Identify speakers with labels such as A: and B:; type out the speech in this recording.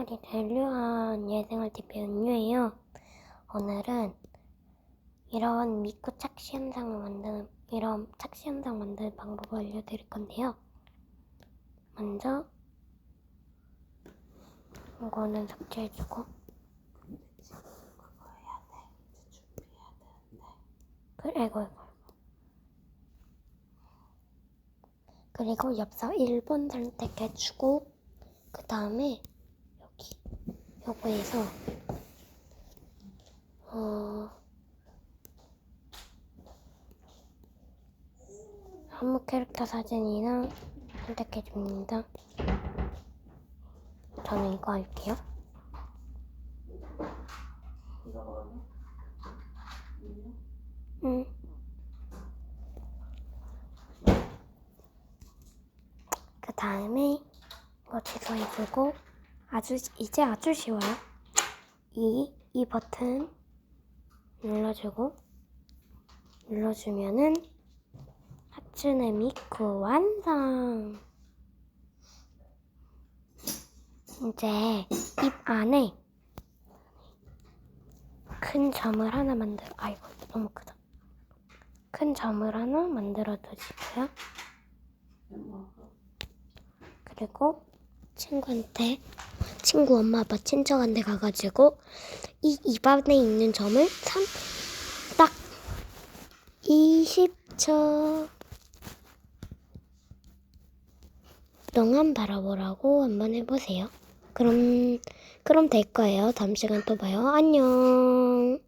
A: 동아리를 류한 예생활티 배운 유예요. 오늘은 이런 미쿠 착시 현상을 만드는 이런 착시 현상 만드는 방법을 알려드릴 건데요. 먼저 이거는 삭제해주고 이거 이거 그리고 엽서 1번 선택해주고 그 다음에 요거에서 어 한무 캐릭터 사진이나 선택해 줍니다. 저는 이거 할게요. 응. 그 다음에 이거 취소해주고 아주 이제 아주 쉬워요. 이, 이 버튼 눌러주고 눌러주면은 하츠네 미쿠 완성! 이제 입 안에 큰 점을 하나 만들어 아이고 너무 크다. 큰 점을 하나 만들어 두시고요. 그리고 친구한테 친구 엄마 아빠 친척한테 가가지고 이 입안에 있는 점을 3, 딱 20초 동안 바라보라고 한번 해보세요. 그럼 그럼 될 거예요. 다음 시간 또 봐요. 안녕.